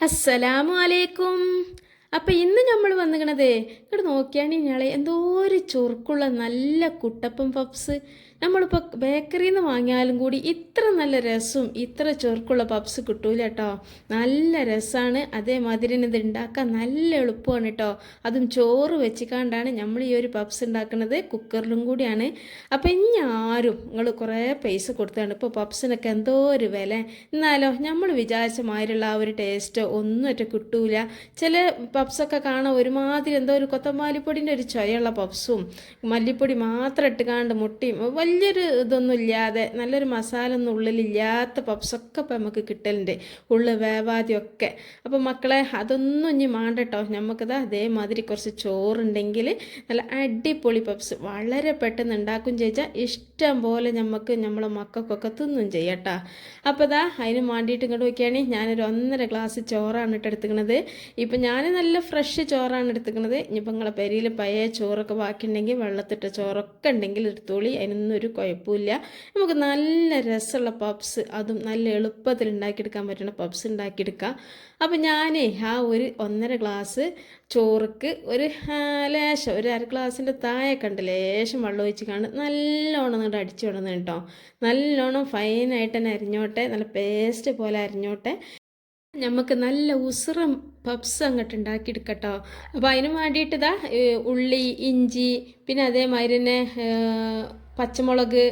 അസ്സലാമു അലൈക്കും അപ്പം ഇന്ന് നമ്മൾ വന്നിക്കണത് ഇങ്ങോട്ട് നോക്കിയാണെങ്കിൽ ഇയാളെ എന്തോ ഒരു ചുറുക്കുള്ള നല്ല കുട്ടപ്പം പപ്സ് നമ്മളിപ്പോൾ ബേക്കറിയിൽ നിന്ന് വാങ്ങിയാലും കൂടി ഇത്ര നല്ല രസവും ഇത്ര ചെറുക്കുള്ള പപ്സ് കിട്ടൂല കേട്ടോ നല്ല രസമാണ് അതേമാതിരി ഇത് ഉണ്ടാക്കാൻ നല്ല എളുപ്പമാണ് കേട്ടോ അതും ചോറ് വെച്ചിക്കാണ്ടാണ് നമ്മൾ ഈ ഒരു പപ്സ് ഉണ്ടാക്കുന്നത് കുക്കറിലും കൂടിയാണ്. അപ്പം ഇനി ആരും നിങ്ങൾ കുറേ പൈസ കൊടുത്താണ്. ഇപ്പോൾ പപ്സിനൊക്കെ എന്തോ ഒരു വില. എന്നാലോ നമ്മൾ വിചാരിച്ച മാതിരിയുള്ള ആ ഒരു ടേസ്റ്റോ ഒന്നും ഒറ്റ കിട്ടൂല. ചില പപ്സൊക്കെ കാണാൻ ഒരുമാതിരി എന്തോ ഒരു കൊത്തമാലിപ്പൊടിന്റെ ഒരു ചൊയുള്ള പപ്സും മല്ലിപ്പൊടി മാത്രം ഇട്ടുകാണ്ട് മുട്ടിയും വലിയൊരു ഇതൊന്നും ഇല്ലാതെ നല്ലൊരു മസാല ഒന്നും ഉള്ളിലില്ലാത്ത പപ്സൊക്കെ ഇപ്പം നമുക്ക് കിട്ടലുണ്ട്. ഉള്ളു വേവാതിയൊക്കെ അപ്പം മക്കളെ അതൊന്നും ഇനി മാണ്ടട്ടോ നമുക്കിതാ അതേമാതിരി കുറച്ച് ചോറുണ്ടെങ്കിൽ നല്ല അടിപൊളി പപ്സ് വളരെ പെട്ടെന്ന് ഉണ്ടാക്കും ചോദിച്ചാൽ ഇഷ്ടം പോലെ നമുക്ക് നമ്മളെ മക്കൾക്കൊക്കെ തിന്നും ചെയ്യട്ടാ അപ്പോൾ ഇതാ അതിന് വേണ്ടിയിട്ട് ഇങ്ങോട്ട് നോക്കിയാണെങ്കിൽ ഞാനൊരു ഒന്നര ഗ്ലാസ് ചോറാണ് ഇട്ട് എടുത്തുക്കണത്. ഇപ്പം ഞാൻ നല്ല ഫ്രഷ് ചോറാണ് എടുത്തുക്കണത്. ഇനിയിപ്പോൾ നിങ്ങളെ പെരിയിൽ പഴയ ചോറൊക്കെ ബാക്കിയുണ്ടെങ്കിൽ വെള്ളത്തിട്ട ചോറൊക്കെ ഉണ്ടെങ്കിൽ എടുത്തോളി. അതിനൊന്നും ഒരു കുഴപ്പമില്ല. നമുക്ക് നല്ല രസമുള്ള പപ്സ് അതും നല്ല എളുപ്പത്തിൽ ഉണ്ടാക്കിയെടുക്കാൻ പറ്റുന്ന പപ്സ് ഉണ്ടാക്കിയെടുക്കാം. അപ്പം ഞാനേ ആ ഒരു ഒന്നര ഗ്ലാസ് ചോറുക്ക് ഒരു ലേശം ഒരു അര ഗ്ലാസിന്റെ താഴെ കണ്ട് ലേശം വെള്ളം ഒഴിച്ച് കാണ് നല്ലോണം അങ്ങോട്ട് അടിച്ചു വിടുന്നത് കേട്ടോ. നല്ലോണം ഫൈനായിട്ട് തന്നെ അരിഞ്ഞോട്ടെ നല്ല പേസ്റ്റ് പോലെ അരിഞ്ഞോട്ടെ. നമുക്ക് നല്ല ഉസുറം പപ്സ് അങ്ങോട്ട് ഉണ്ടാക്കിയെടുക്കട്ടോ. അപ്പോൾ അതിന് വേണ്ടിയിട്ട് ഇതാ ഉള്ളി ഇഞ്ചി പിന്നെ അതേമാതിരി തന്നെ പച്ചമുളക്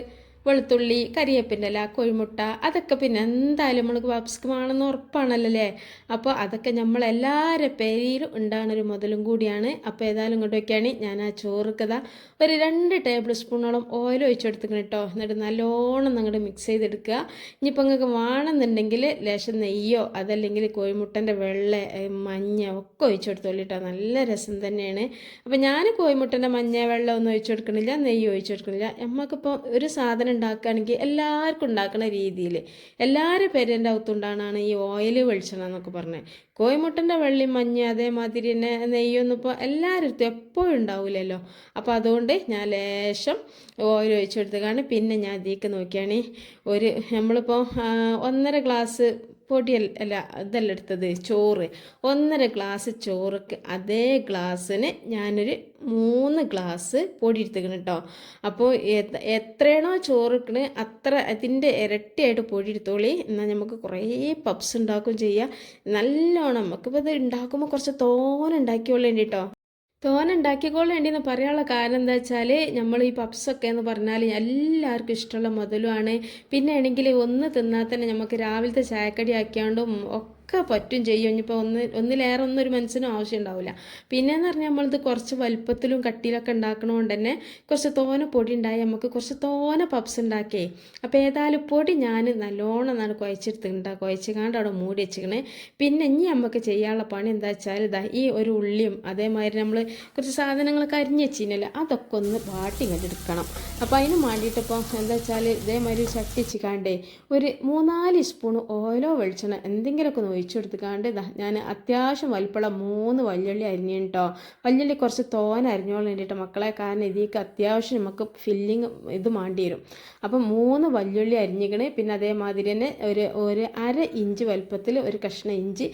വെളുത്തുള്ളി കരിയേപ്പിന്റെ ഇല കോഴിമുട്ട അതൊക്കെ പിന്നെ എന്തായാലും നമ്മൾക്ക് പപ്സ്ക്ക് വേണമെന്ന് ഉറപ്പാണല്ലോ അല്ലേ അപ്പോൾ അതൊക്കെ നമ്മളെല്ലാവരെ പേരിലും ഉണ്ടാകുന്ന ഒരു മുതലും കൂടിയാണ്. അപ്പോൾ ഏതായാലും ഇങ്ങോട്ട് വയ്ക്കുകയാണ് ഞാൻ ആ ചോറുക്കത ഒരു രണ്ട് ടേബിൾ സ്പൂണോളം ഓയിൽ ഒഴിച്ചെടുത്തിക്കണം കേട്ടോ. എന്നിട്ട് നല്ലോണം അങ്ങോട്ട് മിക്സ് ചെയ്തെടുക്കുക. ഇനിയിപ്പോൾ നിങ്ങൾക്ക് വേണമെന്നുണ്ടെങ്കിൽ ലേശം നെയ്യോ അതല്ലെങ്കിൽ കോഴിമുട്ടന്റെ വെള്ള മഞ്ഞ ഒക്കെ ഒഴിച്ചെടുത്തോളൂ കേട്ടോ. നല്ല രസം തന്നെയാണ്. അപ്പോൾ ഞാൻ കോഴിമുട്ടന്റെ മഞ്ഞ വെള്ളം ഒന്നും ഒഴിച്ചു കൊടുക്കണില്ല നെയ്യ് ഒഴിച്ചു കൊടുക്കണില്ല നമുക്കിപ്പോൾ ഒരു സാധനം ഉണ്ടാക്കുകയാണെങ്കിൽ എല്ലാവർക്കും ഉണ്ടാക്കുന്ന രീതിയിൽ എല്ലാവരും പേരന്റെ അകത്തുണ്ടാണ് ഈ ഓയിൽ വെളിച്ചെണ്ണ എന്നൊക്കെ പറഞ്ഞത്. കോയിമുട്ടന്റെ വെള്ളി മഞ്ഞ അതേമാതിരി തന്നെ നെയ്യൊന്നും ഇപ്പോൾ എല്ലാവരും എപ്പോഴും ഉണ്ടാവില്ലല്ലോ. അപ്പോൾ അതുകൊണ്ട് ഞാൻ ലേശം ഓയിൽ ഒഴിച്ചെടുത്തുകയാണ് പിന്നെ ഞാൻ ഇതിലേക്ക് നോക്കിയാണ്. ഒരു നമ്മളിപ്പോൾ ഒന്നര ഗ്ലാസ് പൊടിയല്ല അല്ല ഇതല്ല എടുത്തത് ചോറ്. ഒന്നര ഗ്ലാസ് ചോറക്ക് അതേ ഗ്ലാസ്സിന് ഞാനൊരു മൂന്ന് ഗ്ലാസ് പൊടി എടുത്തേക്കണം കേട്ടോ അപ്പോൾ എത്ര- എത്രയാണോ ചോറുക്കണ് അത്ര അതിന്റെ ഇരട്ടിയായിട്ട് പൊടി എടുത്തോളി. എന്നാൽ നമുക്ക് കുറേ പപ്സ് ഉണ്ടാക്കുകയും ചെയ്യാം. നല്ലോണം നമുക്കിപ്പോൾ ഇത് ഉണ്ടാക്കുമ്പോൾ കുറച്ച് തോനെ ഉണ്ടാക്കിയോളേണ്ടി കേട്ടോ തോനെ എന്ന് പറയാനുള്ള കാരണം എന്താ വെച്ചാൽ നമ്മൾ ഈ പപ്സൊക്കെ എന്ന് പറഞ്ഞാൽ എല്ലാവർക്കും ഇഷ്ടമുള്ള മുതലുമാണ് പിന്നെ ആണെങ്കിൽ ഒന്ന് തിന്നാൽ തന്നെ നമുക്ക് രാവിലത്തെ ചായക്കടി ആക്കിയാണ്ടും ഒക്കെ പറ്റും ചെയ്യും. ഇനിയിപ്പോൾ ഒന്ന് ഒന്നിലേറെ ഒന്നും ഒരു മനസ്സിനും ആവശ്യം ഉണ്ടാവില്ല. പിന്നെന്ന് പറഞ്ഞാൽ നമ്മളിത് കുറച്ച് വലുപ്പത്തിലും കട്ടിയിലൊക്കെ ഉണ്ടാക്കണതുകൊണ്ട് തന്നെ കുറച്ച് തോന പൊടി ഉണ്ടായി നമുക്ക് കുറച്ച് തോന പപ്സ് ഉണ്ടാക്കിയേ അപ്പോൾ ഏതായാലും പൊടി ഞാൻ നല്ലോണം നല്ല കുഴച്ചെടുത്തിട്ടുണ്ട് കുഴച്ച് കാണ്ട് അവിടെ മൂടി വെച്ചിക്കണേ. പിന്നെ ഇനി നമുക്ക് ചെയ്യാനുള്ള പണി എന്താ വെച്ചാൽ ഇതാ ഈ ഒരു ഉള്ളിയും അതേമാതിരി നമ്മൾ കുറച്ച് സാധനങ്ങളൊക്കെ അരിഞ്ഞ് വെച്ചിനല്ലോ അതൊക്കെ ഒന്ന് വാട്ടി ഇങ്ങോട്ട് എടുക്കണം. അപ്പോൾ അതിന് വേണ്ടിയിട്ട് എന്താ വെച്ചാൽ ഇതേമാതിരി ഒരു കാണ്ടേ വെച്ചിക്കാണ്ടേ ഒരു മൂന്നാൽ സ്പൂൺ ഓയിലോ വെളിച്ചെണ്ണ എന്തെങ്കിലുമൊക്കെ ഒന്ന് ഒഴിച്ചു കൊടുത്തുകാണ്ട് ഞാൻ അത്യാവശ്യം വലിപ്പമുള്ള മൂന്ന് വല്യുള്ളി അരിഞ്ഞു കേട്ടോ വല്യുള്ളി കുറച്ച് തോന അരിഞ്ഞോളാൻ വേണ്ടിയിട്ട് മക്കളെ കാരണം ഇതിലേക്ക് അത്യാവശ്യം നമുക്ക് ഫില്ലിങ് ഇത് വേണ്ടി വരും. അപ്പം മൂന്ന് വല്യുള്ളി അരിഞ്ഞിക്കണേ. പിന്നെ അതേമാതിരി തന്നെ ഒരു ഒരു അര ഇഞ്ച് വലുപ്പത്തിൽ ഒരു കഷ്ണ ഇഞ്ചി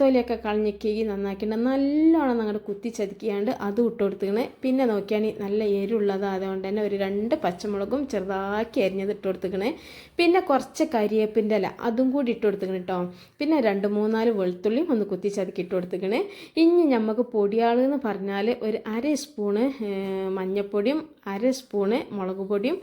തൊലിയൊക്കെ കളഞ്ഞിക്കി നന്നാക്കിയിട്ട് നല്ലോണം അങ്ങോട്ട് കുത്തി ചതിക്കാണ്ട് അതും ഇട്ട് കൊടുത്തിക്കണേ. പിന്നെ നോക്കിയാണെങ്കിൽ നല്ല എരുള്ളത് അതുകൊണ്ട് തന്നെ ഒരു രണ്ട് പച്ചമുളകും ചെറുതാക്കി അരിഞ്ഞത് ഇട്ട് കൊടുത്തിക്കണേ. പിന്നെ കുറച്ച് കരിയേപ്പിന്റെ ഇല അതും കൂടി ഇട്ട് കൊടുത്തിക്കണേ കേട്ടോ പിന്നെ രണ്ട് മൂന്നാൽ വെളുത്തുള്ളിയും ഒന്ന് കുത്തി ചതുക്കി ഇട്ട് കൊടുത്തിക്കണേ ഇനി നമുക്ക് പൊടിയാളെന്ന് പറഞ്ഞാൽ ഒരു അര സ്പൂണ് മഞ്ഞൾപ്പൊടിയും അര സ്പൂണ് മുളക് പൊടിയും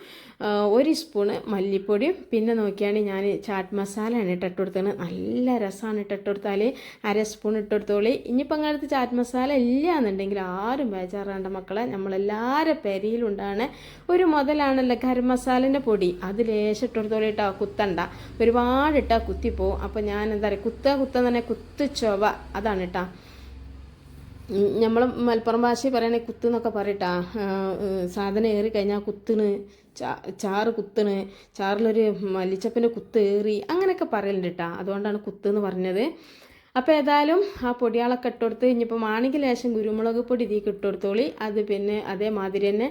ഒരു സ്പൂണ് മല്ലിപ്പൊടിയും. പിന്നെ നോക്കിയാണ് ഞാൻ ചാറ്റ് മസാലയാണ് ഇട്ട് കൊടുത്തത്. നല്ല രസമാണ് ഇട്ടിട്ട് കൊടുത്താൽ അര സ്പൂൺ ഇട്ട് കൊടുത്തോളി. ഇനിയിപ്പോൾ അങ്ങനത്തെ ചാറ്റ് മസാല ഇല്ല എന്നുണ്ടെങ്കിൽ ആരും ബേജാറാണ്ട മക്കളെ. നമ്മളെല്ലാവരും പെരയിലുണ്ടാണ്. ഒരു മുതലാണല്ലോ ഗരം മസാലേന്റെ പൊടി. അത് ലേശം ഇട്ട് കൊടുത്തോളി കേട്ടോ കുത്തണ്ട. ഒരുപാട് ഇട്ടാൽ കുത്തിപ്പോവും. അപ്പോൾ ഞാൻ എന്താ പറയുക കുത്തുക കുത്തുക തന്നെ കുത്ത് ചൊവ. അതാണ് കേട്ടോ നമ്മൾ മലപ്പുറം ഭാഷ പറയണേ കുത്ത് എന്നൊക്കെ പറയട്ടാ. സാധനം ഏറി കഴിഞ്ഞാൽ കുത്തിന് ചാ ചാറ് കുത്തിന് ചാറിലൊരു മല്ലിച്ചപ്പിന്റെ കുത്ത് ഏറി അങ്ങനെയൊക്കെ പറയലുണ്ട് കേട്ടോ അതുകൊണ്ടാണ് കുത്ത് എന്ന് പറഞ്ഞത്. അപ്പോൾ ഏതായാലും ആ പൊടിയാളൊക്കെ ഇട്ടുകൊടുത്ത് ഇനിയിപ്പോൾ ആണെങ്കിൽ ലേശം കുരുമുളക് പൊടി ഇതിലേക്ക് ഇട്ടുകൊടുത്തോളി അത് പിന്നെ അതേമാതിരി തന്നെ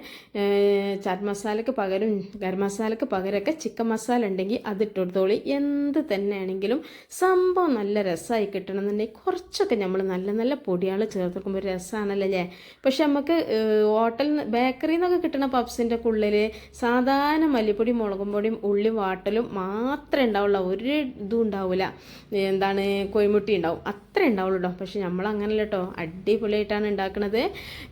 ചാറ്റ് മസാലയ്ക്ക് പകരം ഗരം മസാലയ്ക്ക് പകരമൊക്കെ ചിക്കൻ മസാല ഉണ്ടെങ്കിൽ അത് ഇട്ടുകൊടുത്തോളി എന്ത് തന്നെയാണെങ്കിലും സംഭവം നല്ല രസമായി കിട്ടണമെന്നുണ്ടെങ്കിൽ കുറച്ചൊക്കെ നമ്മൾ നല്ല നല്ല പൊടിയാൾ ചേർത്ത് കൊടുക്കുമ്പോൾ രസമാണല്ലോ അല്ലേ? പക്ഷെ നമുക്ക് ഹോട്ടൽ ബേക്കറിയിൽ നിന്നൊക്കെ കിട്ടുന്ന പപ്സിന്റെ ഉള്ളിൽ സാധാരണ മല്ലിപ്പൊടി മുളകും പൊടിയും ഉള്ളി വാട്ടലും മാത്രമേ ഉണ്ടാവുള്ളൂ. ഒരു ഇതും ഉണ്ടാവില്ല എന്താണ് കോഴിമുട്ടി ഉണ്ടാവും. അത്ര ഉണ്ടാവുള്ളൂ കേട്ടോ പക്ഷെ നമ്മൾ അങ്ങനല്ല കേട്ടോ അടിപൊളിയായിട്ടാണ് ഉണ്ടാക്കുന്നത്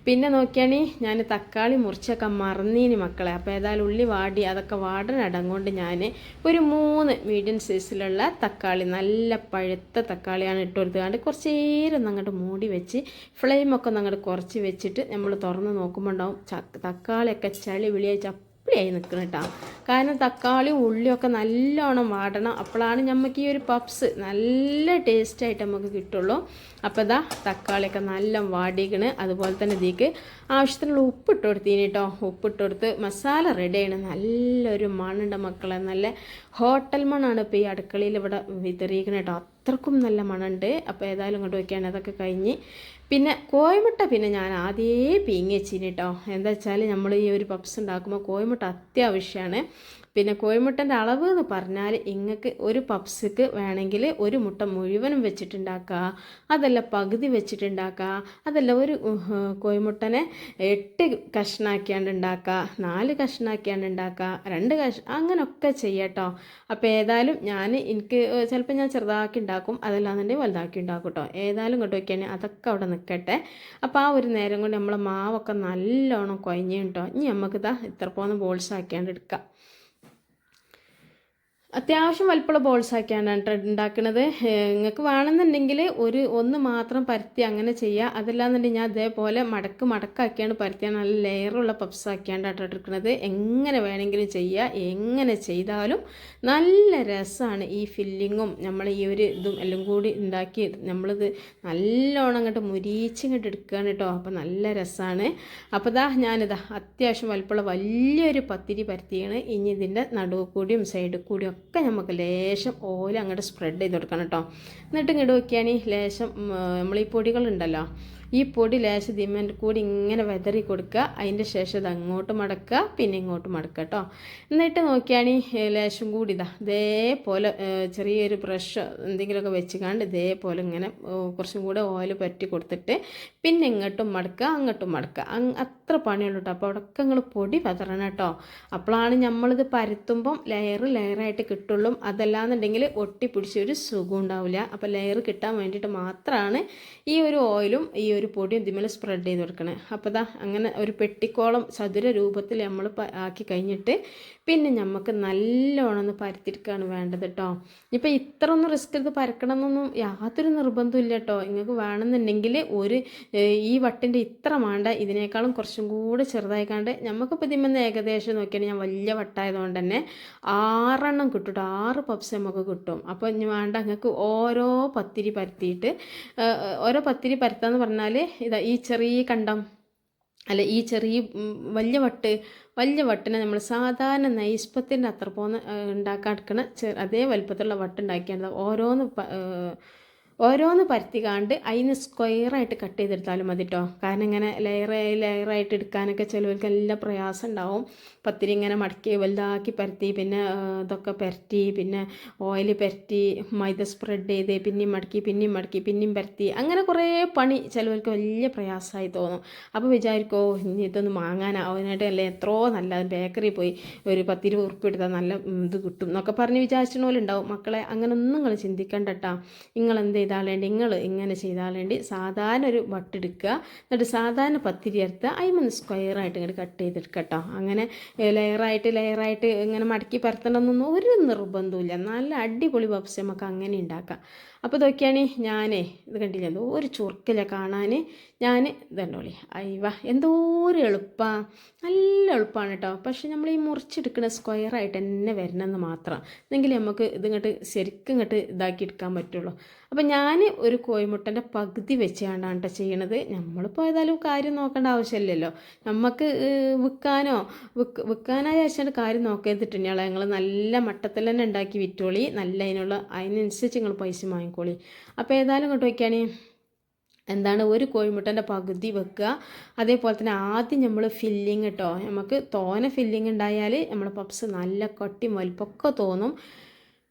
പിന്നെ നോക്കിയാണി ഞാൻ തക്കാളി മുറിച്ചൊക്കെ മറന്നീനി മക്കളെ. അപ്പോൾ ഏതായാലും ഉള്ളി വാടി അതൊക്കെ വാടനടങ്ങോണ്ട് ഞാൻ ഒരു മൂന്ന് മീഡിയം സൈസിലുള്ള തക്കാളി നല്ല പഴുത്ത തക്കാളിയാണ് ഇട്ട് കൊടുത്തുകൊണ്ട് കുറച്ച് നേരം അങ്ങോട്ട് മൂടി വെച്ച് ഫ്ലെയിമൊക്കെ ഒന്ന് അങ്ങോട്ട് കുറച്ച് വെച്ചിട്ട് നമ്മൾ തുറന്ന് നോക്കുമ്പോൾ ഉണ്ടാവും. തക്കാളിയൊക്കെ ചളി വിളിയായി ചപ്പിളിയായി നിൽക്കണം കേട്ടോ കാരണം തക്കാളിയും ഉള്ളിയൊക്കെ നല്ലോണം വാടണം. അപ്പോഴാണ് നമുക്ക് ഈ ഒരു പപ്സ് നല്ല ടേസ്റ്റായിട്ട് നമുക്ക് കിട്ടുള്ളൂ. അപ്പോൾ ഇതാ തക്കാളിയൊക്കെ നല്ല വാടിക്കണ് അതുപോലെ തന്നെ ഇതിക്ക് ആവശ്യത്തിനുള്ള ഉപ്പിട്ട് കൊടുത്തിന് കേട്ടോ ഉപ്പിട്ട് കൊടുത്ത് മസാല റെഡിയാണ് നല്ലൊരു മണ്ണുണ്ട് മക്കളെ. നല്ല ഹോട്ടൽ മണ്ണാണ് ഇപ്പോൾ ഈ അടുക്കളയിൽ ഇവിടെ വിതറിയിരിക്കുന്നത് കേട്ടോ അത്രക്കും നല്ല മണമുണ്ട് അപ്പോൾ ഏതായാലും ഇങ്ങോട്ട് വയ്ക്കുകയാണ് അതൊക്കെ കഴിഞ്ഞ് പിന്നെ കോയമുട്ട പിന്നെ ഞാൻ ആദ്യമേ പീങ്ങിച്ചിന് കേട്ടോ എന്താ വെച്ചാൽ നമ്മൾ ഈ ഒരു പപ്സ് ഉണ്ടാക്കുമ്പോൾ കോയമുട്ട അത്യാവശ്യമാണ് പിന്നെ കോഴിമുട്ടന്റെ അളവ് എന്ന് പറഞ്ഞാൽ ഇങ്ങക്ക് ഒരു പപ്സിക്ക് വേണമെങ്കിൽ ഒരു മുട്ട മുഴുവനും വെച്ചിട്ടുണ്ടാക്കുക അതല്ല പകുതി വെച്ചിട്ടുണ്ടാക്കുക അതല്ല ഒരു കോഴിമുട്ടനെ എട്ട് കഷ്ണാക്കിയാണ്ട് ഉണ്ടാക്കുക നാല് കഷ്ണാക്കിയാണ്ട് ഉണ്ടാക്കുക രണ്ട് കഷ് അങ്ങനെയൊക്കെ ചെയ്യട്ടോ അപ്പോൾ ഏതായാലും ഞാൻ എനിക്ക് ചിലപ്പോൾ ഞാൻ ചെറുതാക്കി ഉണ്ടാക്കും അതല്ലാന്നുണ്ടെങ്കിൽ വലുതാക്കി ഉണ്ടാക്കും കേട്ടോ ഏതായാലും ഇങ്ങോട്ട് വയ്ക്കുകയാണെങ്കിൽ അതൊക്കെ അവിടെ നിൽക്കട്ടെ. അപ്പോൾ ആ ഒരു നേരം കൊണ്ട് നമ്മളെ മാവൊക്കെ നല്ലോണം കുഴഞ്ഞു കേട്ടോ ഇനി നമുക്കിതാ ഇത്ര പോകുന്ന ബോൾസ് ആക്കിയാണ്ട് എടുക്കാം. അത്യാവശ്യം വലിപ്പമുള്ള ബോൾസ് ആക്കിയാണ് ഉണ്ടാക്കുന്നത് നിങ്ങൾക്ക് വേണമെന്നുണ്ടെങ്കിൽ ഒരു ഒന്ന് മാത്രം പരത്തി അങ്ങനെ ചെയ്യുക അതല്ലാന്നുണ്ടെങ്കിൽ ഞാൻ അതേപോലെ മടക്ക് മടക്കാക്കിയാണ് പരത്തിയാൽ നല്ല ലെയറുള്ള പപ്സ് ആക്കിയാണ് എടുക്കുന്നത് എങ്ങനെ വേണമെങ്കിലും ചെയ്യുക എങ്ങനെ ചെയ്താലും നല്ല രസമാണ് ഈ ഫില്ലിങ്ങും നമ്മൾ ഈ ഒരു ഇതും എല്ലാം കൂടി ഉണ്ടാക്കി നമ്മളിത് നല്ലോണം അങ്ങോട്ട് മുരിച്ച് ഇങ്ങോട്ട് എടുക്കുകയാണ് കേട്ടോ അപ്പോൾ നല്ല രസമാണ് അപ്പോൾ ഇതാ ഞാനിതാ അത്യാവശ്യം വലിപ്പമുള്ള വലിയൊരു പത്തിരി പരത്തിയാണ്. ഇനി ഇതിന്റെ നടുവ് കൂടിയും സൈഡിൽ കൂടിയും ഒക്കെ നമുക്ക് ലേശം ഓയിൽ അങ്ങോട്ട് സ്പ്രെഡ് ചെയ്ത് കൊടുക്കണം കേട്ടോ എന്നിട്ട് ഇങ്ങോട്ട് നോക്കിയാണെങ്കിൽ ലേശം നമ്മൾ ഈ പൊടികളുണ്ടല്ലോ ഈ പൊടി ലേശം ദിമ്മന്റെ കൂടി ഇങ്ങനെ വെതറി കൊടുക്കുക. അതിന്റെ ശേഷം ഇത് അങ്ങോട്ട് മടക്കുക പിന്നെ ഇങ്ങോട്ട് മടക്കുക കേട്ടോ. എന്നിട്ട് നോക്കിയാണ് ലേശം കൂടി ഇതാ ഇതേപോലെ ചെറിയൊരു ബ്രഷ് എന്തെങ്കിലുമൊക്കെ വെച്ച് കണ്ട് ഇതേപോലെ ഇങ്ങനെ കുറച്ചും കൂടെ ഓയിൽ പറ്റി കൊടുത്തിട്ട് പിന്നെ ഇങ്ങോട്ടും മടക്കുക അങ്ങോട്ടും മടക്കുക. അത്ര പണിയുള്ളൂ കേട്ടോ. അപ്പോൾ അവിടെയൊക്കെ നിങ്ങൾ പൊടി പതറണം കേട്ടോ. അപ്പോഴാണ് നമ്മളിത് പരത്തുമ്പം ലെയർ ലെയറായിട്ട് കിട്ടുള്ളൂ. അതല്ലാന്നുണ്ടെങ്കിൽ ഒട്ടിപ്പിടിച്ച് ഒരു സുഖം ഉണ്ടാവില്ല. അപ്പോൾ ലെയർ കിട്ടാൻ വേണ്ടിയിട്ട് മാത്രമാണ് ഈ ഒരു ഓയിലും ഈ ഒരു പൊടി ഇതിമേൽ സ്പ്രെഡ് ചെയ്ത് കൊടുക്കണേ. അപ്പോൾ ദാ അങ്ങനെ ഒരു പെട്ടിക്കോളം ചതുര രൂപത്തിൽ നമ്മൾ ആക്കി കഴിഞ്ഞിട്ട് പിന്നെ നമുക്ക് നല്ലോണം ഒന്ന് പരത്തിയെടുക്കുകയാണ് വേണ്ടത് കേട്ടോ ഇപ്പം ഇത്ര ഒന്നും റിസ്ക് എടുത്ത് പരക്കണമെന്നൊന്നും യാതൊരു നിർബന്ധവും ഇല്ല കേട്ടോ നിങ്ങൾക്ക് വേണമെന്നുണ്ടെങ്കിൽ ഒരു ഈ വട്ടിന്റെ ഇത്ര വേണ്ട ഇതിനേക്കാളും കുറച്ചും കൂടെ ചെറുതായിക്കാണ്ട് നമുക്കിപ്പോൾ ഇതിമെന്ന് ഏകദേശം നോക്കിയാൽ ഞാൻ വലിയ വട്ടായതുകൊണ്ട് തന്നെ ആറെണ്ണം കിട്ടും കേട്ടോ ആറ് പപ്സ് നമുക്ക് കിട്ടും. അപ്പോൾ ഇനി വേണ്ട നിങ്ങൾക്ക് ഓരോ പത്തിരി പരത്തിയിട്ട് ഓരോ പത്തിരി പരത്താന്ന് പറഞ്ഞാൽ ഇതാ ഈ ചെറിയ കണ്ടം അല്ല ഈ ചെറിയ വലിയ വട്ട് വലിയ വട്ടിനെ നമ്മൾ സാധാരണ നൈസ്പത്തിന്റെ അത്ര പോന്ന് ഉണ്ടാക്കാൻ എടുക്കണ അതേ വലിപ്പത്തിലുള്ള വട്ടുണ്ടാക്കിയാണ് ഓരോന്ന് ഓരോന്ന് പരത്തിക്കാണ്ട് അതിന് സ്ക്വയറായിട്ട് കട്ട് ചെയ്തെടുത്താലും മതി കേട്ടോ കാരണം ഇങ്ങനെ ലെയറായി ലെയറായിട്ട് എടുക്കാനൊക്കെ ചിലവർക്ക് നല്ല പ്രയാസം ഉണ്ടാവും. പത്തിരി ഇങ്ങനെ മടക്കി വലുതാക്കി പരത്തി പിന്നെ ഇതൊക്കെ പരത്തി പിന്നെ ഓയിൽ പരത്തി മൈദ സ്പ്രെഡ് ചെയ്ത് പിന്നെയും മടക്കി പിന്നെയും മടക്കി പിന്നെയും പരത്തി. അങ്ങനെ കുറേ പണി ചിലവർക്ക് വലിയ പ്രയാസമായി തോന്നും. അപ്പോൾ വിചാരിക്കോ ഇനി ഇതൊന്ന് വാങ്ങാനാവാനായിട്ട് അല്ലേ എത്രയോ നല്ല ബേക്കറി പോയി ഒരു പത്തിരി ഉറുപ്പ് എടുത്താൽ നല്ല ഇത് കിട്ടും എന്നൊക്കെ പറഞ്ഞ് ഉണ്ടാവും മക്കളെ അങ്ങനെ ഒന്നും നിങ്ങൾ ചിന്തിക്കണ്ട കേട്ടോ നിങ്ങൾ എന്ത് ചെയ്താലേണ്ടി നിങ്ങൾ ഇങ്ങനെ ചെയ്താൽ വേണ്ടി സാധാരണ ഒരു വട്ടെടുക്കുക. എന്നിട്ട് സാധാരണ പത്തിരി എടുത്ത് അതിമൊന്ന് സ്ക്വയറായിട്ട് ഇങ്ങോട്ട് കട്ട് ചെയ്തെടുക്കുക കേട്ടോ അങ്ങനെ ലെയറായിട്ട് ലെയറായിട്ട് ഇങ്ങനെ മടക്കി പരത്തണമെന്നൊന്നും ഒരു നിർബന്ധമില്ല നല്ല അടിപൊളി പപ്സ് നമുക്ക് അങ്ങനെ ഉണ്ടാക്കാം. അപ്പോൾ ഇതൊക്കെയാണ് ഞാനേ ഇത് കണ്ടില്ല? എന്തോ ഒരു ചുറുക്കില്ല കാണാൻ ഞാൻ ഇതുണ്ടോളി അയ്യവ എന്തോ ഒരു എളുപ്പമാണ് നല്ല എളുപ്പമാണ് കേട്ടോ പക്ഷേ നമ്മൾ ഈ മുറിച്ചെടുക്കുന്ന സ്ക്വയറായിട്ട് തന്നെ വരണമെന്ന് മാത്രം. എന്നെങ്കിൽ നമുക്ക് ഇതിങ്ങോട്ട് ശരിക്കും ഇങ്ങോട്ട് ഇതാക്കി എടുക്കാൻ പറ്റുള്ളൂ. അപ്പം ഞാൻ ഒരു കോഴിമുട്ടന്റെ പകുതി വെച്ചാണ് കേട്ടോ ചെയ്യണത്. നമ്മളിപ്പോൾ ഏതായാലും കാര്യം നോക്കേണ്ട ആവശ്യമില്ലല്ലോ നമുക്ക് വിൽക്കാനോ വിൽക്ക് വിൽക്കാനായി വെച്ചാൽ കാര്യം നോക്കിയതിട്ടുണ്ട് ഞങ്ങൾ നല്ല മട്ടത്തിൽ തന്നെ ഉണ്ടാക്കി വിറ്റോളി. നല്ല അതിനുള്ള അതിനനുസരിച്ച് നിങ്ങൾ പൈസ വാങ്ങിക്കോളി. അപ്പോൾ ഏതായാലും ഇങ്ങോട്ട് വയ്ക്കുകയാണ് എന്താണ് ഒരു കോഴിമുട്ടന്റെ പകുതി വെക്കുക അതേപോലെ തന്നെ ആദ്യം നമ്മൾ ഫില്ലിങ് കേട്ടോ നമുക്ക് തോനെ ഫില്ലിങ് ഉണ്ടായാൽ നമ്മുടെ പപ്സ് നല്ല കട്ടി വലിപ്പൊക്കെ തോന്നും.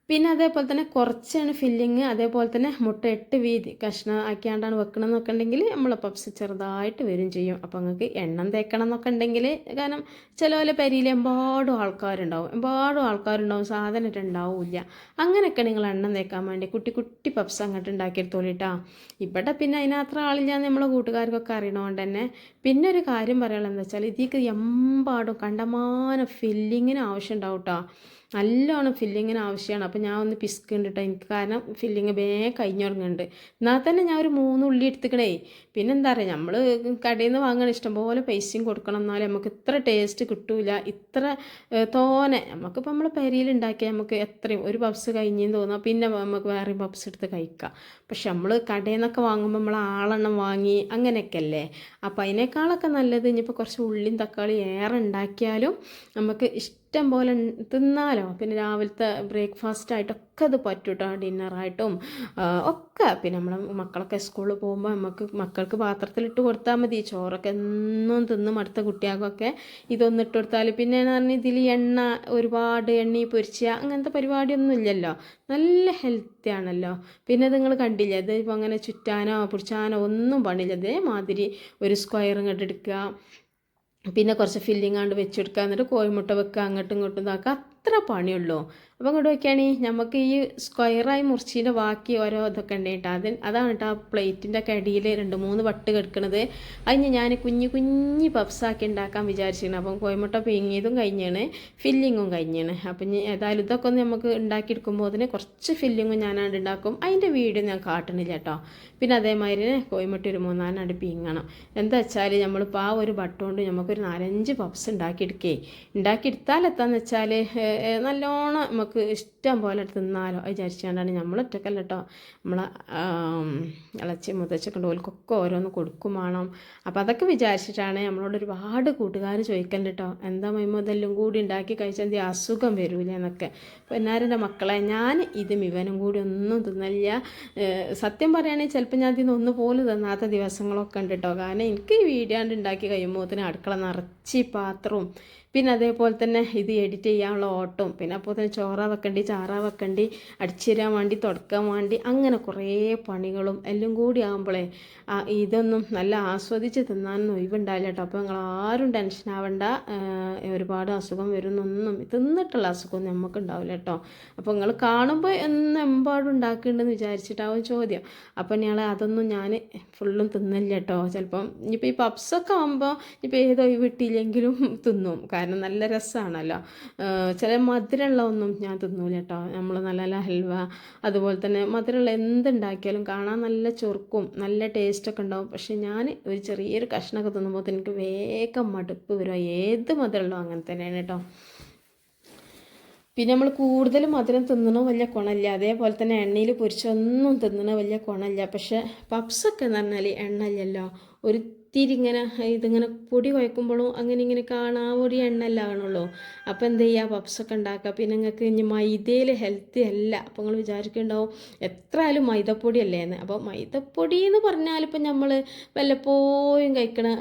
പിന്നെ അതേപോലെ തന്നെ കുറച്ചാണ് ഫില്ലിങ് അതേപോലെ തന്നെ മുട്ട എട്ട് വീതി കഷ്ണ ആക്കിയാണ്ടാണ് വെക്കണം എന്നൊക്കെ ഉണ്ടെങ്കിൽ നമ്മളെ പപ്സ് ചെറുതായിട്ട് വരും ചെയ്യും. അപ്പോൾ നിങ്ങൾക്ക് എണ്ണം തേക്കണം എന്നൊക്കെ ഉണ്ടെങ്കിൽ കാരണം ചില പരിയിൽ എമ്പാടും ആൾക്കാരുണ്ടാവും. എമ്പാടും ആൾക്കാരുണ്ടാവും സാധനമായിട്ട് ഉണ്ടാവില്ല. അങ്ങനെയൊക്കെ നിങ്ങൾ എണ്ണം തേക്കാൻ വേണ്ടി കുട്ടി കുട്ടി പപ്സ് അങ്ങോട്ട് ഉണ്ടാക്കിയെടുത്തോളിട്ടാ. ഇവിടെ പിന്നെ അതിനത്ര ആളില്ല നമ്മളെ കൂട്ടുകാർക്കൊക്കെ അറിയണോണ്ട് തന്നെ. പിന്നെ ഒരു കാര്യം പറയാനുള്ളത് എന്താ വെച്ചാൽ ഇതിക്ക് എമ്പാടും കണ്ടമാനം ഫില്ലിങ്ങിന് ആവശ്യം ഉണ്ടാവും കേട്ടോ നല്ലോണം ഫില്ലിങ്ങിന് ആവശ്യമാണ് അപ്പോൾ ഞാൻ ഒന്ന് പിസ്ക്കുണ്ട് കേട്ടോ എനിക്ക് കാരണം ഫില്ലിങ് വേഗം കഴിഞ്ഞുറങ്ങുന്നുണ്ട് എന്നാൽ തന്നെ ഞാൻ ഒരു മൂന്ന് ഉള്ളി എടുത്തുക്കണേ. പിന്നെ എന്താ പറയുക നമ്മൾ കടയിൽ നിന്ന് വാങ്ങണം ഇഷ്ടംപോലെ പൈസയും കൊടുക്കണം എന്നാലും നമുക്ക് ഇത്ര ടേസ്റ്റ് കിട്ടൂല. ഇത്ര തോനെ. നമുക്കിപ്പോൾ നമ്മൾ പെരിയിൽ ഉണ്ടാക്കിയാൽ നമുക്ക് എത്രയും ഒരു പപ്സ് കഴിഞ്ഞെന്ന് തോന്നാം പിന്നെ നമുക്ക് വേറെയും പപ്സ് എടുത്ത് കഴിക്കാം. പക്ഷെ നമ്മൾ കടയിൽ നിന്നൊക്കെ വാങ്ങുമ്പോൾ നമ്മൾ ആളെണ്ണം വാങ്ങി അങ്ങനെയൊക്കെ അല്ലേ അപ്പോൾ അതിനേക്കാളൊക്കെ നല്ലത് ഇനിയിപ്പോൾ കുറച്ച് ഉള്ളിയും തക്കാളി ഏറെ ഉണ്ടാക്കിയാലും നമുക്ക് ഇഷ്ടം പോലെ ഉൺ- തിന്നാലോ. പിന്നെ രാവിലത്തെ ബ്രേക്ക്ഫാസ്റ്റ് ആയിട്ടൊക്കെ അത് പറ്റും കേട്ടോ ഡിന്നറായിട്ടും ഒക്കെ. പിന്നെ നമ്മൾ മക്കളൊക്കെ സ്കൂളിൽ പോകുമ്പോൾ നമുക്ക് മക്കൾക്ക് പാത്രത്തിലിട്ട് കൊടുത്താൽ മതി. ചോറൊക്കെ എന്നും തിന്ന് മടുത്ത കുട്ടികൾക്കൊക്കെ ഇതൊന്നും ഇട്ട് കൊടുത്താൽ പിന്നെ എന്ന് പറഞ്ഞാൽ ഇതിൽ എണ്ണ ഒരുപാട് എണ്ണി പൊരിച്ച അങ്ങനത്തെ പരിപാടിയൊന്നും ഇല്ലല്ലോ. നല്ല ഹെൽത്തി ആണല്ലോ. പിന്നെ നിങ്ങൾ കണ്ടില്ലേ? ഇത് ഇപ്പോൾ അങ്ങനെ ചുറ്റാനോ പിടിച്ചാനോ ഒന്നും പണില്ല അതേമാതിരി ഒരു സ്ക്വയർ ഇങ്ങോട്ട് എടുക്കുക. പിന്നെ കുറച്ച് ഫില്ലിങ് ആണ്ട് വെച്ചെടുക്കുക എന്നിട്ട് കോഴിമുട്ട വെക്കുക അങ്ങോട്ടും ഇങ്ങോട്ടും ഇതാക്കുക അത്ര പണിയുള്ളൂ. അപ്പോൾ ഇങ്ങോട്ട് വെക്കുകയാണെങ്കിൽ നമുക്ക് ഈ സ്ക്വയറായി മുറിച്ചതിന്റെ ബാക്കി ഓരോ ഇതൊക്കെ ഉണ്ട് കേട്ടോ അത് അതാണ് കേട്ടോ ആ പ്ലേറ്റിന്റെ ഒക്കെ അടിയിൽ രണ്ട് മൂന്ന് വട്ട് കെടുക്കണത്. അതിന് ഞാൻ കുഞ്ഞു കുഞ്ഞു പപ്സാക്കി ഉണ്ടാക്കാൻ വിചാരിച്ചിരുന്നു അപ്പം കോയമുട്ട പിങ്ങിയതും കഴിഞ്ഞാണ് ഫില്ലിങ്ങും കഴിഞ്ഞാണ്. അപ്പം ഏതായാലും ഇതൊക്കെ ഒന്ന് നമുക്ക് ഉണ്ടാക്കിയെടുക്കുമ്പോൾ അതിന് കുറച്ച് ഫില്ലിങ്ങും ഞാനാണ്ട് ഉണ്ടാക്കും അതിന്റെ വീഡിയോ ഞാൻ കാട്ടണില്ല കേട്ടോ പിന്നെ അതേമാതിരി കോയമുട്ട ഒരു മൂന്നാലാണ്ട് പിങ്ങണം. എന്താ വെച്ചാൽ നമ്മളിപ്പോൾ ആ ഒരു വട്ട കൊണ്ട് നമുക്കൊരു നാലഞ്ച് പപ്സ് ഉണ്ടാക്കിയെടുക്കേ ഉണ്ടാക്കിയെടുത്താൽ എത്താന്ന് വെച്ചാൽ നല്ലോണം നമുക്ക് ഇഷ്ടം പോലെ തിന്നാലോ? വിചാരിച്ചുകൊണ്ടാണ് നമ്മൾ ഒറ്റക്കല്ല കേട്ടോ നമ്മളെ ഇളച്ചി മുതച്ചൊക്കെ ഓൽക്കൊക്കെ ഓരോന്ന് കൊടുക്കും വേണം. അപ്പോൾ അതൊക്കെ വിചാരിച്ചിട്ടാണ് നമ്മളോട് ഒരുപാട് കൂട്ടുകാർ ചോദിക്കലുണ്ട് കേട്ടോ എന്താ മൈമുതെല്ലാം കൂടി ഉണ്ടാക്കി കഴിച്ചാൽ എന്തി അസുഖം വരൂല എന്നൊക്കെ. അപ്പോൾ എന്നാരെന്റെ മക്കളെ ഞാൻ ഇതും ഇവനും കൂടി ഒന്നും തിന്നില്ല സത്യം പറയുകയാണെങ്കിൽ ചിലപ്പോൾ ഞാൻ ഇതിന് ഒന്ന് പോലും തിന്നാത്ത ദിവസങ്ങളൊക്കെ ഉണ്ട് കേട്ടോ കാരണം എനിക്ക് ഈ വീഡിയോ കണ്ട് ഉണ്ടാക്കി കഴിയുമ്പോൾ അടുക്കള നിറച്ച് പാത്രവും പിന്നെ അതേപോലെ തന്നെ ഇത് എഡിറ്റ് ചെയ്യാനുള്ള ഓട്ടവും പിന്നെ അപ്പോൾ തന്നെ ചോറ വെക്കണ്ടി ചാറ വെക്കണ്ടി അടിച്ചിരാൻ വേണ്ടി തുടക്കാൻ വേണ്ടി അങ്ങനെ കുറേ പണികളും എല്ലാം കൂടി ആകുമ്പോഴേ ഇതൊന്നും നല്ല ആസ്വദിച്ച് തിന്നാനൊന്നും ഒഴിവുണ്ടാവില്ല കേട്ടോ. അപ്പോൾ നിങ്ങൾ ആരും ടെൻഷൻ ആവണ്ട ഒരുപാട് അസുഖം വരുന്നൊന്നും തിന്നിട്ടുള്ള അസുഖം നമുക്ക് ഉണ്ടാവില്ല കേട്ടോ. അപ്പോൾ നിങ്ങൾ കാണുമ്പോൾ എന്ന് എമ്പാടും ഉണ്ടാക്കിയിട്ടുണ്ടെന്ന് വിചാരിച്ചിട്ടാവും ചോദ്യം. അപ്പോൾ ഞങ്ങൾ അതൊന്നും ഞാൻ ഫുള്ളും തിന്നില്ല കേട്ടോ. ചിലപ്പം ഇനിയിപ്പോൾ ഈ പപ്സൊക്കെ ആകുമ്പോൾ ഇപ്പോൾ ഏതോ വിട്ടില്ലെങ്കിലും തിന്നും. കാരണം നല്ല രസമാണല്ലോ ചില മധുരമുള്ള ഒന്നും ഞാൻ തിന്നൂല കേട്ടോ നമ്മൾ നല്ല നല്ല ഹൽവ അതുപോലെ തന്നെ മധുരമുള്ള എന്തുണ്ടാക്കിയാലും കാണാൻ നല്ല ചൊറുക്കും നല്ല ടേസ്റ്റൊക്കെ ഉണ്ടാവും. പക്ഷേ ഞാൻ ഒരു ചെറിയൊരു കഷ്ണമൊക്കെ തിന്നുമ്പോൾ എനിക്ക് വേഗം മടുപ്പ് വരും. ഏത് മധുരമുള്ളോ അങ്ങനെ തന്നെയാണ് കേട്ടോ. പിന്നെ നമ്മൾ കൂടുതൽ മധുരം തിന്നണോ വലിയ കുണല്ല. അതേപോലെ തന്നെ എണ്ണയിൽ പൊരിച്ചൊന്നും തിന്നണ വലിയ കുണല്ല. പക്ഷേ പപ്സൊക്കെ എന്ന് പറഞ്ഞാൽ എണ്ണയില്ലല്ലോ ഒരു ഇത്തിരി ഇങ്ങനെ ഇതിങ്ങനെ പൊടി കുഴക്കുമ്പോഴും അങ്ങനെ ഇങ്ങനെ കാണാൻ ഒരു എണ്ണല്ല ആണുള്ളൂ അപ്പോൾ എന്ത് ചെയ്യുക പപ്സൊക്കെ ഉണ്ടാക്കുക. പിന്നെ നിങ്ങൾക്ക് ഇനി മൈദയിൽ ഹെൽത്തി അല്ല. അപ്പോൾ നിങ്ങൾ വിചാരിക്കുന്നുണ്ടാവും എത്ര ആയാലും മൈദപ്പൊടി അല്ലേ എന്ന് അപ്പോൾ മൈദപ്പൊടി എന്ന് പറഞ്ഞാൽ ഇപ്പം നമ്മൾ വല്ലപ്പോഴും കഴിക്കണ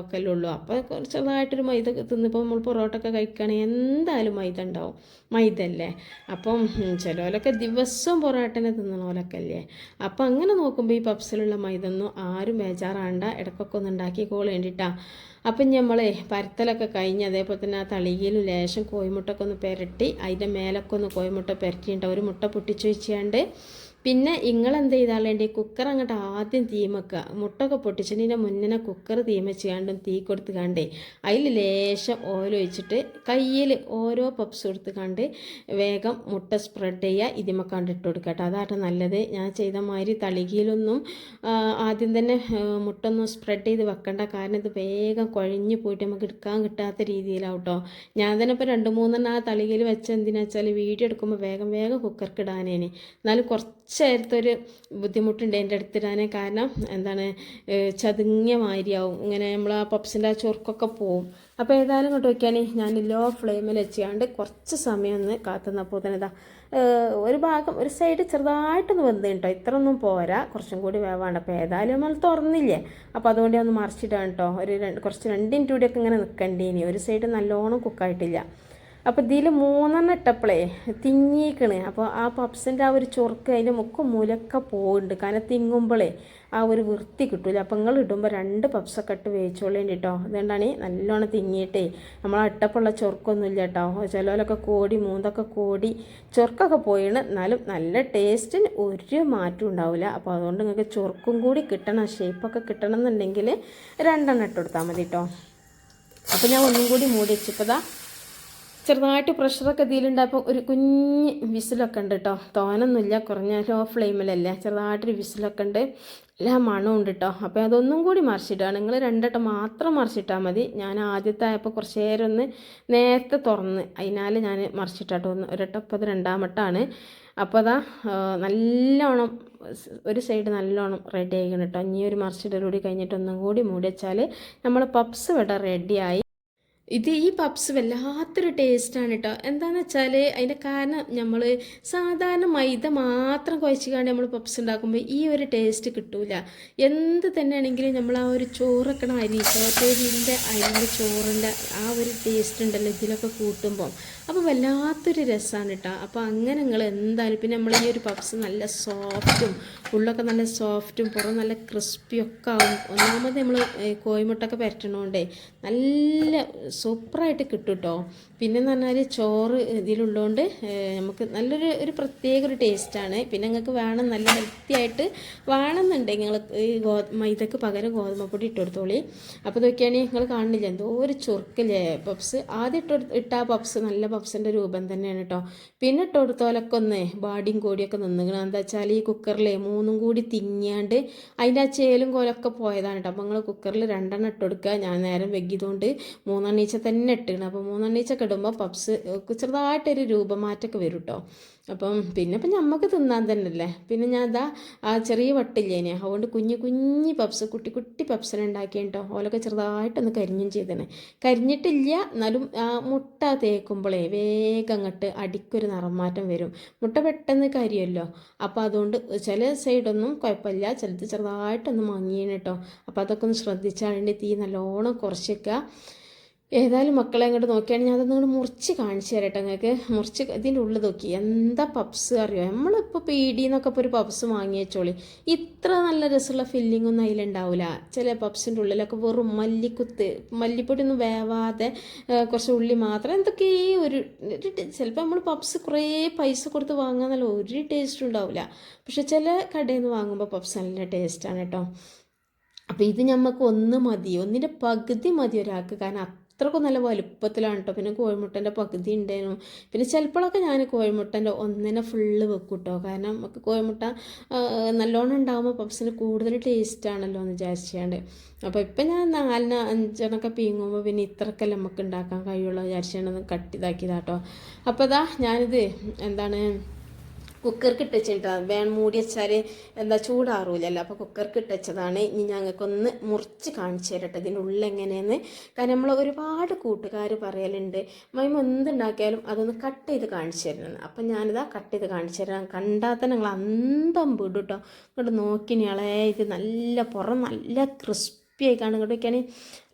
ഒക്കെ ഉള്ളൂ. അപ്പോൾ ചെറുതായിട്ടൊരു മൈദ തിന്നിപ്പോൾ നമ്മൾ പൊറോട്ട ഒക്കെ കഴിക്കുകയാണെങ്കിൽ എന്തായാലും മൈദ ഉണ്ടാവും. മൈദ അല്ലേ അപ്പം ചിലവരൊക്കെ ദിവസവും പൊറോട്ടനെ തിന്നണ പോലൊക്കെ അല്ലേ അപ്പം അങ്ങനെ നോക്കുമ്പോൾ ഈ പപ്സിലുള്ള മൈദ ഒന്നും ആരും ബേജാറാണ്ട. ഇടക്കൊക്കെ ഒന്ന് ഉണ്ടാക്കിക്കോള വേണ്ടിയിട്ടാണ് അപ്പം നമ്മളെ പരത്തലൊക്കെ കഴിഞ്ഞ് അതേപോലെ തന്നെ ആ തളികയിലും ലേശം കോഴിമുട്ടൊക്കെ ഒന്ന് പുരട്ടി അതിന്റെ മേലൊക്കെ ഒന്ന് കോഴിമുട്ട പുരട്ടിയിട്ട് ഒരു മുട്ട പൊട്ടിച്ചു വെച്ചാണ്ട് പിന്നെ ഇങ്ങളെന്ത് ചെയ്താലേണ്ടി കുക്കർ അങ്ങോട്ട് ആദ്യം തീമക്കുക മുട്ടൊക്കെ പൊട്ടിച്ചതിന്റെ മുന്നേ കുക്കർ തീമച്ച് കണ്ടും തീ കൊടുത്ത് കണ്ടേ അതിൽ ലേശം ഓയിൽ ഒഴിച്ചിട്ട് കയ്യിൽ ഓരോ പപ്സ് കൊടുത്ത് കണ്ട് വേഗം മുട്ട സ്പ്രെഡ് ചെയ്യുക. ഇതിമ കണ്ടിട്ട് കൊടുക്കുക കേട്ടോ. അതാട്ടോ നല്ലത്. ഞാൻ ചെയ്ത മാതിരി തളികയിലൊന്നും ആദ്യം തന്നെ മുട്ടൊന്നും സ്പ്രെഡ് ചെയ്ത് വെക്കണ്ട. കാരണം ഇത് വേഗം കുഴഞ്ഞു പോയിട്ട് നമുക്ക് എടുക്കാൻ കിട്ടാത്ത രീതിയിലാവും കേട്ടോ ഞാൻ തന്നെ ഇപ്പോൾ രണ്ട് മൂന്നെണ്ണം ആ തളികയിൽ വെച്ച എന്തിനാ വെച്ചാൽ വീഡിയോ എടുക്കുമ്പോൾ വേഗം വേഗം കുക്കർക്ക് ഇടാനേനെ. എന്നാലും കുറച്ച് കുറച്ചായിരത്തൊരു ബുദ്ധിമുട്ടുണ്ട് എന്റെ അടുത്തിടാനെ. കാരണം എന്താണ് ചതുങ്ങിയ മാതിരിയാവും. ഇങ്ങനെ നമ്മൾ ആ പപ്സിന്റെ ആ ചൊറുക്കൊക്കെ പോവും. അപ്പോൾ ഏതായാലും ഇങ്ങോട്ട് വയ്ക്കാൻ ഞാൻ ലോ ഫ്ലെയിമിൽ വെച്ചാണ്ട് കുറച്ച് സമയം ഒന്ന് കാത്തുന്നപ്പോൾ തന്നെ ഇതാ ഒരു ഭാഗം ഒരു സൈഡ് ചെറുതായിട്ടൊന്ന് വെന്ത് കേട്ടോ ഇത്ര ഒന്നും പോരാ. കുറച്ചും കൂടി വേവാണ്ട് അപ്പോൾ ഏതായാലും നമ്മൾ തുറന്നില്ലേ? അപ്പോൾ അതുകൊണ്ട് ഒന്ന് മറിച്ചിട്ടാണ് കേട്ടോ ഒരു കുറച്ച് രണ്ട് മിനിറ്റ് കൂടിയൊക്കെ ഇങ്ങനെ ഇനി ഒരു സൈഡ് നല്ലോണം കുക്കായിട്ടില്ല അപ്പോൾ ഇതിൽ മൂന്നെണ്ണം ഇട്ടപ്പോഴേ തിങ്ങിക്കണ് അപ്പോൾ ആ പപ്സിന്റെ ആ ഒരു ചൊറുക്ക് അതിന്റെ മുക്കും മൂലൊക്കെ പോകുന്നുണ്ട് കാരണം തിങ്ങുമ്പോഴേ ആ ഒരു വൃത്തി കിട്ടില്ല അപ്പോൾ നിങ്ങൾ ഇടുമ്പോൾ രണ്ട് പപ്സൊക്കെ ഇട്ട് വേവിച്ചോളേണ്ടി കേട്ടോ അതുകൊണ്ടാണ് നല്ലോണം തിങ്ങിയിട്ടേ നമ്മൾ ഇട്ടപ്പുള്ള ചൊറുക്കൊന്നുമില്ല കേട്ടോ ചിലവരൊക്കെ കോടി മൂന്നൊക്കെ കോടി ചൊറുക്കൊക്കെ പോയിണ്. എന്നാലും നല്ല ടേസ്റ്റിന് ഒരു മാറ്റം ഉണ്ടാവില്ല അപ്പോൾ അതുകൊണ്ട് നിങ്ങൾക്ക് ചൊറുക്കും കൂടി കിട്ടണം ഷേപ്പൊക്കെ കിട്ടണം എന്നുണ്ടെങ്കിൽ രണ്ടെണ്ണം ഇട്ട് കൊടുത്താൽ മതി കേട്ടോ അപ്പോൾ ഞാൻ ഒന്നും കൂടി മൂടി വെച്ചപ്പോൾ ചെറുതായിട്ട് പ്രഷറൊക്കെ ഇതിലുണ്ടായപ്പോൾ ഒരു കുഞ്ഞ് വിസിലൊക്കെ ഉണ്ട് കേട്ടോ തോനൊന്നുമില്ല കുറഞ്ഞ ലോ ഫ്ലെയിമിലല്ലേ ചെറുതായിട്ടൊരു വിസിലൊക്കെ ഉണ്ട്. എല്ലാ മണവും ഉണ്ട് കേട്ടോ അപ്പോൾ അതൊന്നും കൂടി മറിച്ചിട്ടാണ് നിങ്ങൾ രണ്ടട്ടം മാത്രം മറിച്ചിട്ടാൽ മതി. ഞാൻ ആദ്യത്തെ ആയപ്പോൾ കുറച്ച് നേരം ഒന്ന് നേരത്തെ തുറന്ന്. അതിനാൽ ഞാൻ മറിച്ചിട്ടാട്ടോ ഒന്ന് ഒരട്ടം ഇപ്പോൾ അത് രണ്ടാമട്ടാണ്. അപ്പോൾ അതാ നല്ലോണം ഒരു സൈഡ് നല്ലോണം റെഡി ആയിക്കണം കേട്ടോ ഇനി ഒരു മറിച്ചിടലൂടി കഴിഞ്ഞിട്ട് ഒന്നും കൂടി മൂടി വെച്ചാൽ നമ്മൾ പപ്സ് ഇവിടെ റെഡിയായി ഇത് ഈ പപ്സ് വല്ലാത്തൊരു ടേസ്റ്റാണ് കേട്ടോ എന്താണെന്ന് വെച്ചാൽ അതിന്റെ കാരണം നമ്മൾ സാധാരണ മൈദ മാത്രം കുഴച്ചിക്കാണ്ട് നമ്മൾ പപ്സ് ഉണ്ടാക്കുമ്പോൾ ഈ ഒരു ടേസ്റ്റ് കിട്ടൂല. എന്ത് തന്നെയാണെങ്കിലും നമ്മൾ ആ ഒരു ചോറൊക്കെ അരി ചോറ്റരിന്റെ അരിന്റെ ചോറിന്റെ ആ ഒരു ടേസ്റ്റ് ഉണ്ടല്ലോ ഇതിലൊക്കെ കൂട്ടുമ്പോൾ അപ്പോൾ വല്ലാത്തൊരു രസമാണ് കേട്ടോ അപ്പോൾ അങ്ങനെ നിങ്ങൾ എന്തായാലും പിന്നെ നമ്മൾ ഈ ഒരു പപ്സ് നല്ല സോഫ്റ്റും ഉള്ളൊക്കെ നല്ല സോഫ്റ്റും പുറം നല്ല ക്രിസ്പിയൊക്കെ ആവും. ഒന്നാമത് നമ്മൾ കോഴിമുട്ടൊക്കെ പരറ്റണോണ്ടേ നല്ല സൂപ്പറായിട്ട് കിട്ടും കേട്ടോ പിന്നെ എന്ന് പറഞ്ഞാൽ ചോറ് ഇതിലുള്ളതുകൊണ്ട് നമുക്ക് നല്ലൊരു ഒരു പ്രത്യേക ഒരു ടേസ്റ്റാണ്. പിന്നെ നിങ്ങൾക്ക് വേണം നല്ല ഹെൽത്തി ആയിട്ട് വേണമെന്നുണ്ടെങ്കിൽ നിങ്ങൾ ഈ ഗോ മൈദക്ക് പകരം ഗോതമ്പപ്പൊടി ഇട്ട് കൊടുത്തോളി അപ്പോൾ നോക്കിയാണെങ്കിൽ നിങ്ങൾ കാണുന്നില്ല എന്തോ ഒരു ചുറുക്കില്ലേ പപ്സ്. ആദ്യം ഇട്ട് ഇട്ടാ പപ്സ് നല്ല പപ്സിന്റെ രൂപം തന്നെയാണ് കേട്ടോ പിന്നെ ഇട്ട് കൊടുത്തോലൊക്കെ ഒന്ന് ബാടിയും കോടിയൊക്കെ നിന്നുകണം എന്താ വെച്ചാൽ ഈ കുക്കറിലെ മൂന്നും കൂടി തിങ്ങിയാണ്ട് അതിന്റെ ആ ചേലും കോലൊക്കെ പോയതാണ് കേട്ടോ അപ്പോൾ നിങ്ങൾ കുക്കറിൽ രണ്ടെണ്ണം ഇട്ട് കൊടുക്കുക ഞാൻ നേരം വെക്കിയതുകൊണ്ട് മൂന്നെണ്ണീച്ച തന്നെ ഇട്ടിക്കണം അപ്പോൾ മൂന്നെണ്ണീച്ചൊക്കെ ഇടുമ്പോൾ പപ്സ് ചെറുതായിട്ടൊരു രൂപമാറ്റമൊക്കെ വരും കേട്ടോ അപ്പം പിന്നെ ഇപ്പം നമുക്ക് തിന്നാൻ തന്നെയല്ലേ. പിന്നെ ഞാൻ അതാ ആ ചെറിയ വട്ടില്ലേനെ. അതുകൊണ്ട് കുഞ്ഞു കുഞ്ഞി പപ്സ് കുട്ടി കുട്ടി പപ്സിനെ ഉണ്ടാക്കിയ കേട്ടോ ഓലൊക്കെ ചെറുതായിട്ടൊന്ന് കരിഞ്ഞും ചെയ്തേനെ. കരിഞ്ഞിട്ടില്ല. എന്നാലും ആ മുട്ട തേക്കുമ്പോഴേ വേഗം അങ്ങോട്ട് അടിക്കൊരു നിറം മാറ്റം വരും. മുട്ട പെട്ടെന്ന് കരിയല്ലോ. അപ്പോൾ അതുകൊണ്ട് ചില സൈഡൊന്നും കുഴപ്പമില്ല. ചിലത് ചെറുതായിട്ടൊന്ന് മങ്ങിയാണ് കേട്ടോ അപ്പോൾ അതൊക്കെ ഒന്ന് ശ്രദ്ധിച്ചാൽ തീ നല്ലോണം കുറച്ചേക്കുക ഏതായാലും മക്കളെ അങ്ങോട്ട് നോക്കിയാണെങ്കിൽ ഞാൻ അതൊന്നും കൂടെ മുറിച്ച് കാണിച്ചു തരട്ടെ നിങ്ങൾക്ക്. മുറിച്ച് ഇതിന്റെ ഉള്ളിൽ നോക്കി. എന്താ പപ്സ് അറിയോ? നമ്മളിപ്പോൾ പീടിന്നൊക്കെ ഇപ്പോൾ ഒരു പപ്സ് വാങ്ങി വെച്ചോളി. ഇത്ര നല്ല രസമുള്ള ഫില്ലിംഗ് ഒന്നും അതിലുണ്ടാവില്ല ചില പപ്സിന്റെ ഉള്ളിലൊക്കെ വെറും മല്ലിക്കുത്ത് മല്ലിപ്പൊടി ഒന്നും വേവാതെ കുറച്ച് ഉള്ളി മാത്രം. എന്തൊക്കെ ഒരു ചിലപ്പോൾ നമ്മൾ പപ്സ് കുറേ പൈസ കൊടുത്ത് വാങ്ങാന്നല്ല ഒരു ടേസ്റ്റ് ഉണ്ടാവില്ല പക്ഷെ ചില കടയിൽ നിന്ന് വാങ്ങുമ്പോൾ പപ്സ് നല്ല ടേസ്റ്റാണ് കേട്ടോ. അപ്പോൾ ഇത് നമുക്ക് ഒന്ന് മതി. ഒന്നിന്റെ പകുതി മതി ഒരാൾക്ക്. കാരണം അത്രക്കും നല്ല വലുപ്പത്തിലാണ് കേട്ടോ പിന്നെ കോഴിമുട്ടന്റെ പകുതി ഉണ്ടായിരുന്നു പിന്നെ ചിലപ്പോഴൊക്കെ ഞാൻ കോഴിമുട്ടന്റെ ഒന്നിനെ ഫുള്ള് വെക്കും കേട്ടോ കാരണം നമുക്ക് കോഴിമുട്ട നല്ലോണം ഉണ്ടാകുമ്പോൾ പപ്സിന് കൂടുതൽ ടേസ്റ്റ് ആണല്ലോ എന്ന് വിചാരിച്ചാണ്ട്. അപ്പോൾ ഇപ്പം ഞാൻ നാലിന് അഞ്ചെണ്ണൊക്കെ പീങ്ങുമ്പോൾ പിന്നെ ഇത്രക്കല്ലേ നമുക്ക് ഉണ്ടാക്കാൻ കഴിയുള്ളൂ വിചാരിച്ചാണ് കട്ട് ഇതാക്കിയതാട്ടോ അപ്പോൾ ഇതാ ഞാനിത് എന്താണ് കുക്കർക്ക് ഇട്ടുവെച്ചിട്ടാ വേണം മൂടി വെച്ചാൽ എന്താ ചൂടാറൂലല്ലോ. അപ്പോൾ കുക്കർക്ക് ഇട്ടുവെച്ചതാണ് ഇനി ഞങ്ങൾക്കൊന്ന് മുറിച്ച് കാണിച്ചു തരട്ടെ. ഇതിന്റെ ഉള്ളെങ്ങനെയെന്ന് കാരണം നമ്മൾ ഒരുപാട് കൂട്ടുകാർ പറയലുണ്ട്. മൈമ എന്തുണ്ടാക്കിയാലും അതൊന്ന് കട്ട് ചെയ്ത് കാണിച്ചു തരണം. അപ്പം ഞാനിതാ കട്ട് ചെയ്ത് കാണിച്ചു തരാം. കണ്ടാൽ തന്നെ ഞങ്ങൾ അന്തം വിടും കേട്ടോ ഇങ്ങോട്ട് നോക്കിനിയാളെ ഇത് നല്ല പുറം നല്ല ക്രിസ്പി ആയി കാണും ഇങ്ങോട്ട് വയ്ക്കാൻ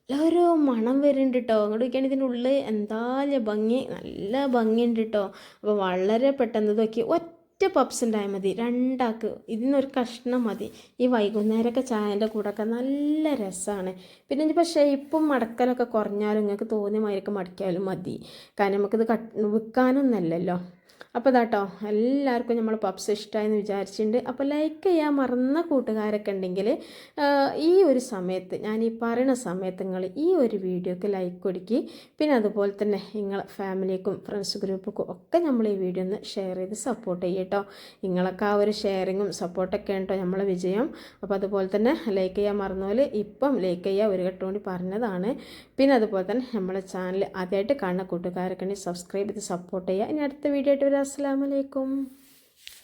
എല്ലാവരും മണം വരുന്നുണ്ട് കേട്ടോ അങ്ങോട്ട് വയ്ക്കുകയാണെങ്കിൽ ഇതിന്റെ ഉള്ളിൽ എന്തായാലും ഭംഗി. നല്ല ഭംഗിയുണ്ട് കേട്ടോ അപ്പോൾ വളരെ പെട്ടെന്ന് ഇതൊക്കെ ഒറ്റ പപ്സ് ഉണ്ടായാൽ മതി. രണ്ടാക്ക്. ഇതിനൊരു കഷ്ണം മതി. ഈ വൈകുന്നേരമൊക്കെ ചായന്റെ കൂടെയൊക്കെ നല്ല രസമാണ്. പിന്നെ ഇനിയിപ്പോൾ ഷേപ്പും മടക്കലൊക്കെ കുറഞ്ഞാലും നിങ്ങൾക്ക് തോന്നിയ മാതിരിക്ക് മടക്കിയാലും മതി. കാരണം നമുക്കിത് കട്ട് വിൽക്കാനൊന്നല്ലല്ലോ അപ്പോൾ ഇതാട്ടോ. എല്ലാവർക്കും നമ്മൾ പപ്സ് ഇഷ്ടമായെന്ന് വിചാരിച്ചിട്ടുണ്ട്. അപ്പോൾ ലൈക്ക് ചെയ്യാൻ മറന്ന കൂട്ടുകാരൊക്കെ ഉണ്ടെങ്കിൽ ഈ ഒരു സമയത്ത് ഞാൻ ഈ പറയുന്ന സമയത്ത് നിങ്ങൾ ഈ ഒരു വീഡിയോക്ക് ലൈക്ക് കൊടുക്കി. പിന്നെ അതുപോലെ തന്നെ നിങ്ങൾ ഫാമിലിക്കും ഫ്രണ്ട്സ് ഗ്രൂപ്പുക്കും ഒക്കെ നമ്മൾ ഈ വീഡിയോ ഒന്ന് ഷെയർ ചെയ്ത് സപ്പോർട്ട് ചെയ്യട്ടോ നിങ്ങളൊക്കെ ആ ഒരു ഷെയറിങ്ങും സപ്പോർട്ടൊക്കെ കേട്ടോ നമ്മളെ വിജയം? അപ്പോൾ അതുപോലെ തന്നെ ലൈക്ക് ചെയ്യാൻ മറന്നുപോലെ ഇപ്പം ലൈക്ക് ചെയ്യുക ഒരു ഘട്ടം കൂടി പറഞ്ഞതാണ്. പിന്നെ അതുപോലെ തന്നെ നമ്മളെ ചാനൽ ആദ്യമായിട്ട് കാണുന്ന കൂട്ടുകാരൊക്കെ സബ്സ്ക്രൈബ് ചെയ്ത് സപ്പോർട്ട് ചെയ്യുക. ഇനി അടുത്ത വീഡിയോ ആയിട്ട് വരാം. അസ്സാം വലൈക്കും